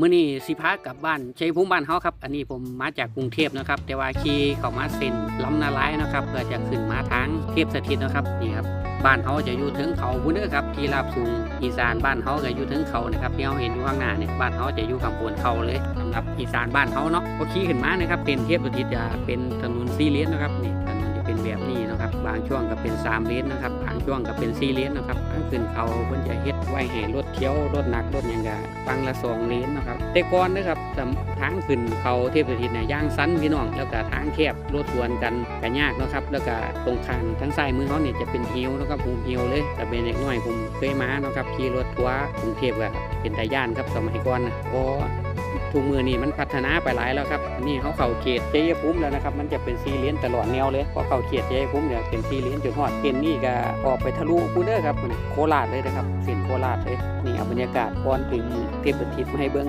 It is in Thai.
มื้อนี้สิพากลับบ้านใชัยภูมิบ้านเฮาครับ อันนี้ผมมาจากกรุงเทพนะครับ แต่ว่าขี่เข้ามาเส้นลำนาลายนะครับเพื่อจะขึ้นมาทางเทพสถิตนะครับนี่ครับบ้านเฮาจะอยู่ถึงเขาพุ่นเด้อครับที่ราบสูงอีสานบ้านเฮาก็อยู่ถึงเขานะครับที่เฮาเห็นอยู่ข้างหน้าเนี่ยบ้านเฮาจะอยู่ข้างบนเขาเลยสำหรับอีสานบ้านเฮาเนาะพอขี่ขึ้นมานะครับเป็นเทพสถิตจะเป็นถนนสี่เลนนะครับนี่ เป็นแบบนี้นะครับ บางช่วงก็เป็นสามเลนนะครับ บางช่วงก็เป็นสี่เลนนะครับทางขึ้นเขาเพิ่นจะเฮ็ดไว้ให้รถเที่ยวรถหนักรถยังก็ฟังละสองเลนนะครับแต่ก่อนนะครับทางขึ้นเขาเทพสถิตเนี่ยย่างสั้นพี่น้อง แล้วก็ทางแคบรถสวนกันก็ยากนะครับ แล้วก็ตรงข้างทางซ้ายมือเขาเนี่ยจะเป็นฮิวนะครับผมฮิวเลยแต่เป็นเด็กน้อยผมเคยมานะครับขี่รถทัวร์กรุงเทพก็เป็นตาย่านครับสมัยก่อนนะเพราะ ทุกมือนี่มันพัฒนาไปหลายแล้วครับ นี่เขาเข่าเขตเจยภูมิแล้วนะครับ มันจะเป็นซีเลียนตลอดแนวเลยพอเข่าเขตเจยภูมิเนี่ยเป็นซีเลียนจนหอดเกนนี่ก็ออกไปทะลุพูเดอร์ครับโคราชเลยนะครับเส้นโคราชเลยนี่เอาบรรยากาศก่อนถึงเทพสถิตมาให้เบิ้ง